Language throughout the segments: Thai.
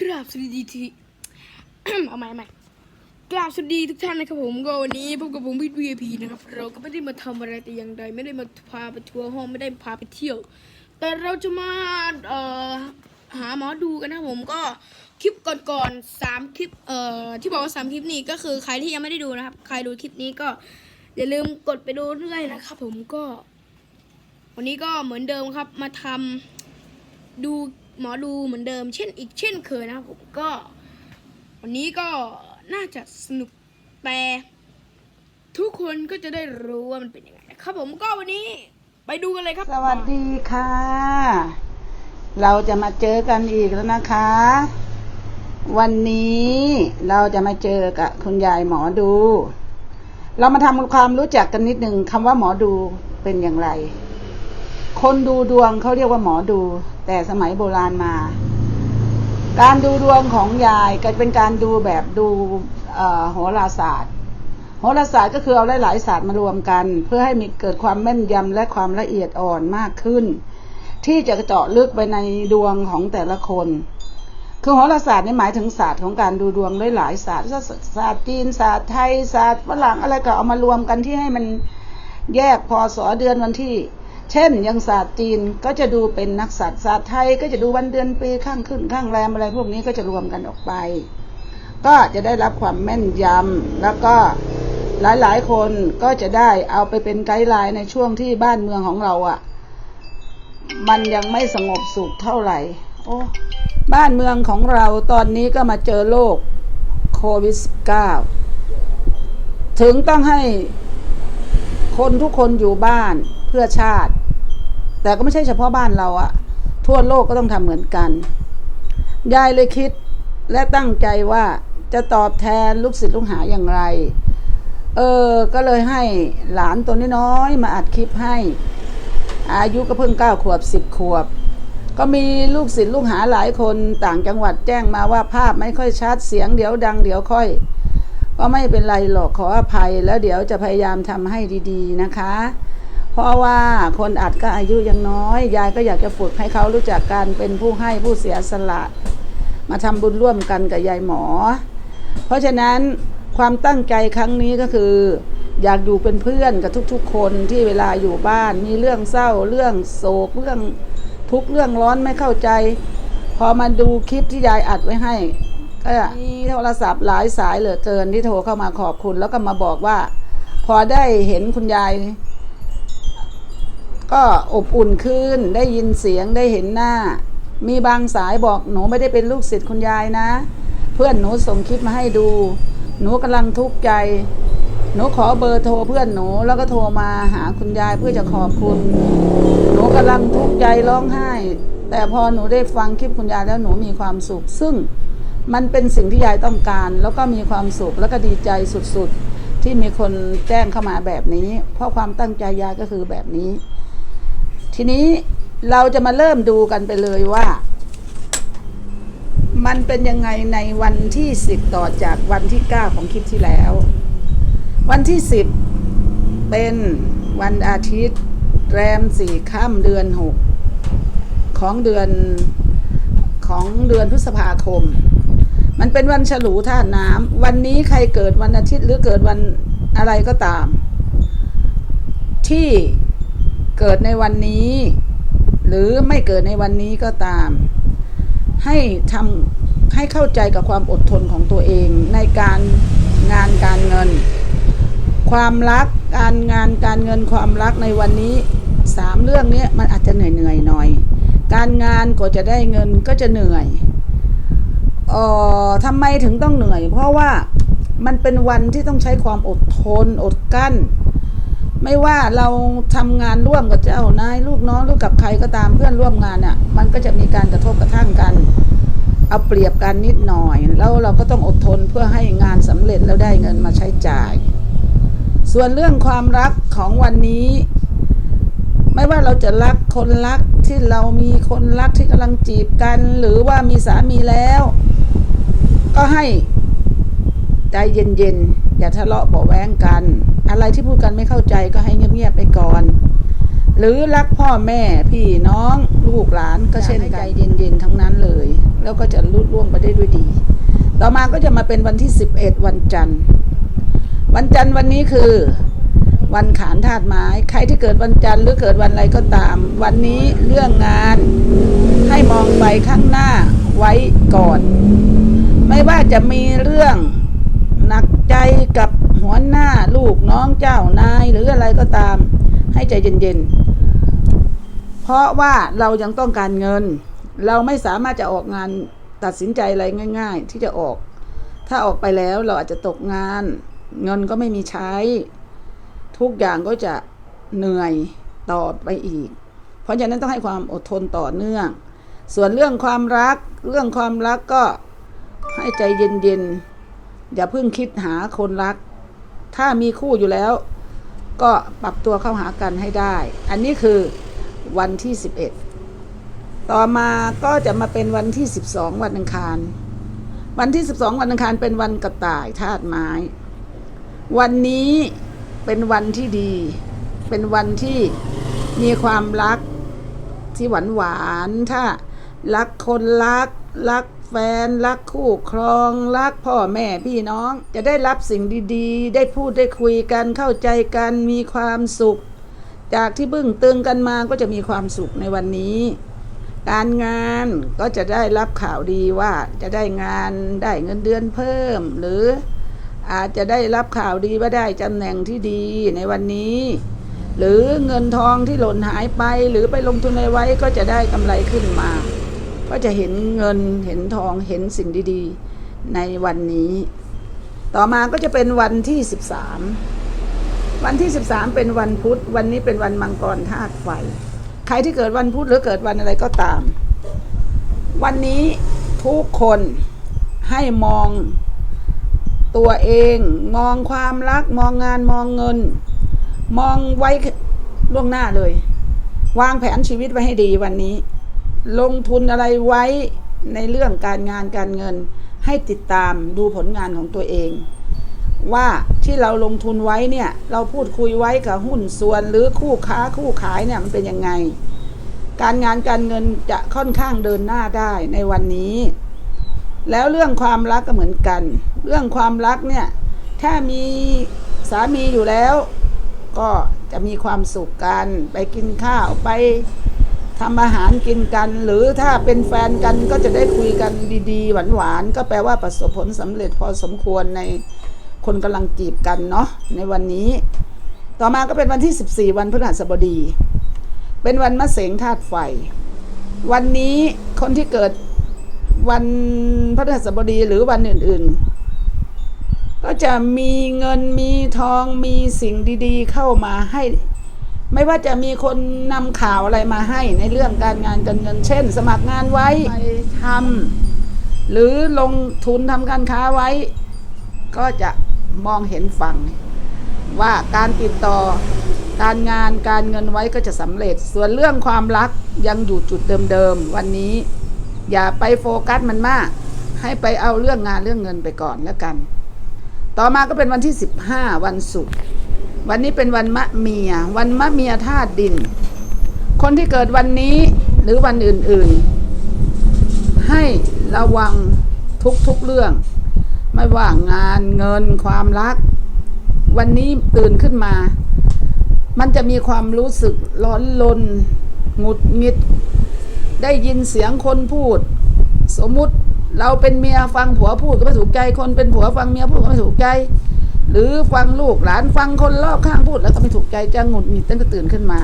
กราบสวัสดีทีเอาใหม่ใหม่กราบสวัสดีทุกท่านนะครับผมก็วันนี้พบกับผมพี่ VIP นะครับ เราก็ไม่ได้มาทำอะไรแต่อย่างใดไม่ได้มาพาไปทัวร์ห้องไม่ได้พาไปเที่ยว แต่เราจะมาเอ่อหาหมอดูกันนะผมก็คลิปก่อนๆสามคลิปเอ่อที่บอกว่าสามคลิปนี้ก็คือใครที่ยังไม่ได้ดูนะครับ ใครดูคลิปนี้ก็อย่าลืมกดไปดูเรื่อยนะครับ ผมก็ วันนี้ก็เหมือนเดิมครับมาทำดู หมอดูเหมือนเดิมเช่นอีกเช่นเคยนะครับผมก็ วันนี้ก็น่าจะสนุกแต่ทุกคนก็จะได้รู้ว่ามันเป็นยังไงนะครับผมก็วันนี้ไปดูกันเลยครับ สวัสดีค่ะ เราจะมาเจอกันอีกแล้วนะคะ วันนี้เราจะมาเจอกับคุณยายหมอดู เรามาทำความรู้จักกันนิดหนึ่งคำว่าหมอดูเป็นอย่างไร คนดูดวงเขาเรียกว่าหมอดู แต่สมัยโบราณมา การดูดวงของยายก็เป็นการดูแบบดูโหราศาสตร์โหราศาสตร์ก็คือเอาหลายๆศาสตร์มารวมกัน เพื่อให้มีเกิดความแม่นยำและความละเอียดอ่อนมากขึ้น ที่จะเจาะลึกไปในดวงของแต่ละคน คือโหราศาสตร์นี่หมายถึงศาสตร์ของการดูดวงหลายๆศาสตร์ศาสตร์จีนศาสตร์ไทยศาสตร์ฝรั่งอะไรก็เอามารวมกันที่ให้มันแยกพอสอเดือนวันที่ เช่นย่างศาสตร์จีนก็จะดูเป็นนักศาสตร์ศาสตร์ไทยก็จะดูวันเดือนปีข้างขึ้นข้างแรมอะไรพวกนี้ก็จะรวมกันออกไป ก็จะได้รับความแม่นยำแล้วก็หลายๆ คนก็จะได้เอาไปเป็นไกด์ไลน์ในช่วงที่บ้านเมืองของเราอะ่ะ มันยังไม่สงบสุขเท่าไหร่ โอ้ บ้านเมืองของเราตอนนี้ก็มาเจอโรคโควิด -19 ถึงต้องให้คนทุกคนอยู่บ้านเพื่อชาติ แต่ก็ไม่ใช่เฉพาะบ้านเราอะทั่วโลกก็ต้องทำเหมือนกัน ยายเลยคิดและตั้งใจว่าจะตอบแทนลูกศิษย์ลูกหาอย่างไร เออ ก็เลยให้หลานตัวน้อยๆมาอัดคลิปให้ อายุก็เพิ่งเก้าขวบสิบขวบ ก็มีลูกศิษย์ลูกหาหลายคนต่างจังหวัดแจ้งมาว่าภาพไม่ค่อยชัดเสียงเดี๋ยวดังเดี๋ยวค่อย ก็ไม่เป็นไรหรอกขออภัยแล้วเดี๋ยวจะพยายามทำให้ดีๆนะคะ เพราะว่าคนอัดก็อายุยังน้อย ยายก็อยากจะฝึกให้เขารู้จักการเป็นผู้ให้ผู้เสียสละ มาทำบุญร่วมกันกับยายหมอ เพราะฉะนั้นความตั้งใจครั้งนี้ก็คือ อยากอยู่เป็นเพื่อนกับทุกๆ คนที่เวลาอยู่บ้านมีเรื่องเศร้า เรื่องโศกเรื่องทุกเรื่องร้อนไม่เข้าใจ พอมาดูคลิปที่ยายอัดไว้ให้ ก็มีโทรศัพท์หลายสายเหลือเกินที่โทรเข้ามาขอบคุณ แล้วก็มาบอกว่า พอได้เห็นคุณยาย ก็อบอุ่นขึ้นได้ยินเสียงได้เห็นหน้า มีบางสายบอกหนูไม่ได้เป็นลูกศิษย์คุณยายนะ เพื่อนหนูส่งคลิปมาให้ดู หนูกำลังทุกข์ใจ หนูขอเบอร์โทรเพื่อนหนูแล้วก็โทรมาหาคุณยายเพื่อจะขอบคุณ หนูกำลังทุกข์ใจร้องไห้ แต่พอหนูได้ฟังคลิปคุณยายแล้วหนูมีความสุข ซึ่งมันเป็นสิ่งที่ยายต้องการ แล้วก็มีความสุขแล้วก็ดีใจสุดๆ ที่มีคนแจ้งเข้ามาแบบนี้ เพราะความตั้งใจยายก็คือแบบนี้ ทีนี้เราจะมาเริ่มดูกันไปเลยว่า มันเป็นยังไงในวันที่สิบต่อจากวันที่เก้าของคลิปที่แล้ว วันที่สิบเป็นวันอาทิตย์แรมสี่ค่ำเดือนหกของเดือนของเดือนพฤษภาคม มันเป็นวันฉลูท่าน้ำวันนี้ใครเกิดวันอาทิตย์หรือเกิดวันอะไรก็ตาม ที่ เกิดในวันนี้ หรือไม่เกิดในวันนี้ก็ตาม ให้ทำให้เข้าใจกับความอดทนของตัวเองในการงานการเงิน ความรักการงานการเงินความรักในวันนี้สามเรื่องนี้มันอาจจะเหนื่อยเหนื่อยๆหน่อย การงานกว่าจะได้เงินก็จะเหนื่อยเอ่อทำไมถึงต้องเหนื่อย เพราะว่ามันเป็นวันที่ต้องใช้ความอดทนอดกั้น ไม่ว่าเราทำงานร่วมกับเจ้านายลูกน้องหรือกับใครก็ตามเพื่อนร่วมงานเนี่ยมันก็จะมีการกระทบกระทั่งกัน เอาเปรียบกันนิดหน่อย แล้วเราก็ต้องอดทนเพื่อให้งานสำเร็จแล้วได้เงินมาใช้จ่าย ส่วนเรื่องความรักของวันนี้ ไม่ว่าเราจะรักคนรักที่เรามีคนรักที่กำลังจีบกัน หรือว่ามีสามีแล้ว ก็ให้ใจเย็นๆอย่าทะเลาะเบาแว้งกัน อะไรที่พูดกันไม่เข้าใจก็ให้เงียบๆไปก่อน หรือรักพ่อแม่พี่น้องลูกหลานก็เช่นกันใจเย็นๆทั้งนั้นเลย แล้วก็จะลุดล่วงไปได้ด้วยดี ต่อมาก็จะมาเป็นวันที่ 11 วันจันทร์ วันจันทร์วันนี้คือวันขานธาตุไม้ ใครที่เกิดวันจันทร์หรือเกิดวันอะไรก็ตาม วันนี้เรื่องงานให้มองไปข้างหน้าไว้ก่อน ไม่ว่าจะมีเรื่องหนักใจกับ หัวหน้าลูกน้องเจ้านายหรืออะไรก็ตาม ให้ใจเย็นๆ เพราะว่าเรายังต้องการเงิน เราไม่สามารถจะออกงานตัดสินใจอะไรง่าย ๆ ที่จะออก ถ้าออกไปแล้วเราอาจจะตกงาน เงินก็ไม่มีใช้ ทุกอย่างก็จะเหนื่อยต่อไปอีก เพราะฉะนั้นต้องให้ความอดทนต่อเนื่อง ส่วนเรื่องความรัก เรื่องความรักก็ให้ใจเย็นๆอย่าเพิ่งคิดหาคนรัก ถ้ามีคู่อยู่แล้ว ก็ปรับตัวเข้าหากันให้ได้ อันนี้คือวันที่ 11 ต่อมาก็จะมาเป็นวันที่ 12 วันอังคาร วันที่ 12 วันอังคารเป็นวันกระต่ายธาตุไม้ วันนี้เป็นวันที่ดี เป็นวันที่มีความรักที่หวานหวานถ้า รักคนรัก รักแฟน รักคู่ครอง รักพ่อแม่พี่น้อง จะได้รับสิ่งดีๆ ได้พูดได้คุยกันเข้าใจกันมีความสุข จากที่บึ้งตึงกันมาก็จะมีความสุขในวันนี้ การงานก็จะได้รับข่าวดีว่าจะได้งานได้เงินเดือนเพิ่ม หรืออาจจะได้รับข่าวดีว่าได้ตำแหน่งที่ดีในวันนี้ หรือเงินทองที่หล่นหายไป หรือไปลงทุนในไว้ก็จะได้กำไรขึ้นมา ก็จะเห็นเงินเห็นทองเห็นสิ่งดีๆ ในวันนี้ ต่อมาก็จะเป็นวันที่ 13 วันที่ 13 เป็นวันพุธ วันนี้เป็นวันมังกรธาตุไฟ ใครที่เกิดวันพุธหรือเกิดวันอะไรก็ตาม วันนี้ทุกคนให้มองตัวเองมองความรักมองงานมองเงิน มองไว้ล่วงหน้าเลย วางแผนชีวิตไว้ให้ดีวันนี้ ลงทุนอะไรไว้ในเรื่องการงานการเงิน ให้ติดตามดูผลงานของตัวเอง ว่าที่เราลงทุนไว้เนี่ย เราพูดคุยไว้กับหุ้นส่วนหรือคู่ค้าคู่ขายเนี่ยมันเป็นยังไง การงานการเงินจะค่อนข้างเดินหน้าได้ในวันนี้ แล้วเรื่องความรักก็เหมือนกัน เรื่องความรักเนี่ยถ้ามีสามีอยู่แล้ว ก็จะมีความสุขกันไปกินข้าวไป ทำอาหารกินกัน หรือถ้าเป็นแฟนกันก็จะได้คุยกันดีๆ หวานๆ ก็แปลว่าประสบผลสำเร็จพอสมควรในคนกำลังจีบกันเนาะในวันนี้ ต่อมาก็เป็นวันที่ 14 วันพฤหัสบดี เป็นวันมะเสงธาตุไฟ วันนี้คนที่เกิดวันพฤหัสบดีหรือวันอื่นๆ ก็จะมีเงินมีทองมีสิ่งดีๆ เข้ามาให้ ไม่ว่าจะมีคนนำข่าวอะไรมาให้ในเรื่องการงานการเงิน เช่น สมัครงานไว้ไปทำหรือลงทุนทำการค้าไว้ ก็จะมองเห็นฝั่งว่าการติดต่อการงานการเงินไว้ก็จะสำเร็จ ส่วนเรื่องความรักยังอยู่จุดเดิมๆวันนี้ อย่าไปโฟกัสมันมาก ให้ไปเอาเรื่องงานเรื่องเงินไปก่อนแล้วกัน ต่อมาก็เป็นวันที่ 15 วันศุกร์ วันนี้เป็นวันมะเมีย วันมะเมียธาตุดิน คนที่เกิดวันนี้หรือวันอื่นๆ ให้ระวังทุกๆเรื่อง ไม่ว่างานเงินความรัก วันนี้ตื่นขึ้นมา มันจะมีความรู้สึกร้อนลนหงุดหงิด ได้ยินเสียงคนพูด สมมุติเราเป็นเมียฟังผัวพูดก็ไม่ถูกใจ คนเป็นผัวฟังเมียพูดก็ไม่ถูกใจ หรือฟังลูกหลานฟังคนรอบข้างพูดแล้วก็ไม่ถูกใจจะหงุดหงิดตั้งแต่ตื่นขึ้นมา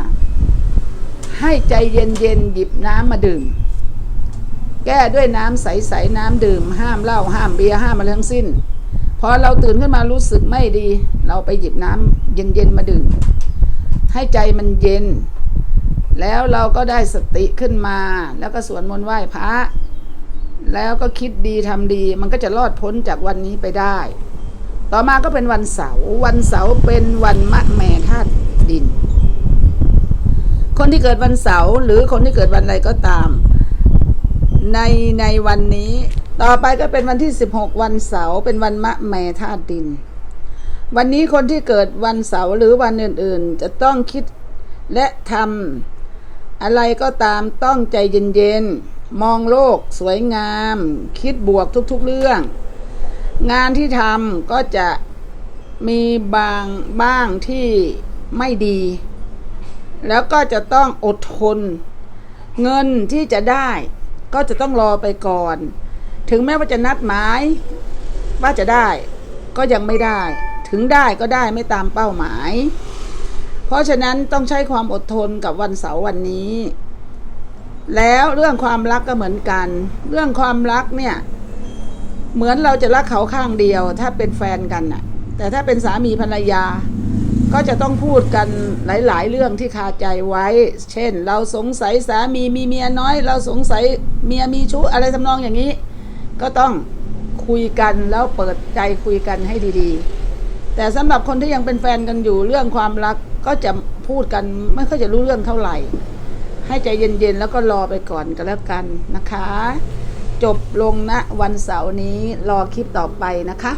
ให้ใจเย็นๆหยิบน้ำมาดื่ม แก้ด้วยน้ำใสๆน้ำดื่ม ห้ามเหล้าห้ามเบียร์ห้ามอะไรทั้งสิ้นพอเราตื่นขึ้นมารู้สึกไม่ดี เราไปหยิบน้ำเย็นๆมาดื่ม ให้ใจมันเย็น แล้วเราก็ได้สติขึ้นมา แล้วก็สวดมนต์ไหว้พระแล้วก็คิดดีทำดีมันก็จะรอดพ้นจากวันนี้ไปได้ ต่อมาก็เป็นวันเสาร์วันเสาร์เป็นวันมะแม่ธาตุดิน คนที่เกิดวันเสาร์หรือคนที่เกิดวันอะไรก็ตาม ในในวันนี้ ต่อไปก็เป็นวันที่ 16 วันเสาร์เป็นวันมะแม่ธาตุดิน วันนี้คนที่เกิดวันเสาร์หรือวันอื่นๆ จะต้องคิดและทำอะไรก็ตามต้องใจเย็นๆมองโลกสวยงาม คิดบวกทุกๆเรื่อง งานที่ทำก็จะมีบางบ้างที่ไม่ดี แล้วก็จะต้องอดทน เงินที่จะได้ ก็จะต้องรอไปก่อน ถึงแม้ว่าจะนัดหมาย ว่าจะได้ก็ยังไม่ได้ ถึงได้ก็ได้ไม่ตามเป้าหมาย เพราะฉะนั้นต้องใช้ความอดทนกับวันเสาร์วันนี้ แล้วเรื่องความรักก็เหมือนกัน เรื่องความรักเนี่ย เหมือนเราจะรักเขาข้างเดียว ถ้าเป็นแฟนกันน่ะ แต่ถ้าเป็นสามีภรรยา ก็จะต้องพูดกันหลาย ๆ เรื่องที่คาใจไว้ เช่น เราสงสัยสามีมีเมียน้อย เราสงสัยเมียมีชู้อะไรทำนองอย่างนี้ ก็ต้องคุยกันแล้วเปิดใจคุยกันให้ดีๆ แต่สำหรับคนที่ยังเป็นแฟนกันอยู่เรื่องความรักก็จะพูดกันไม่ค่อยจะรู้เรื่องเท่าไหร่ ให้ใจเย็นๆแล้วก็รอไปก่อนก็แล้วกันนะคะ จบลงณวันเสาร์นี้รอคลิปต่อไปนะคะ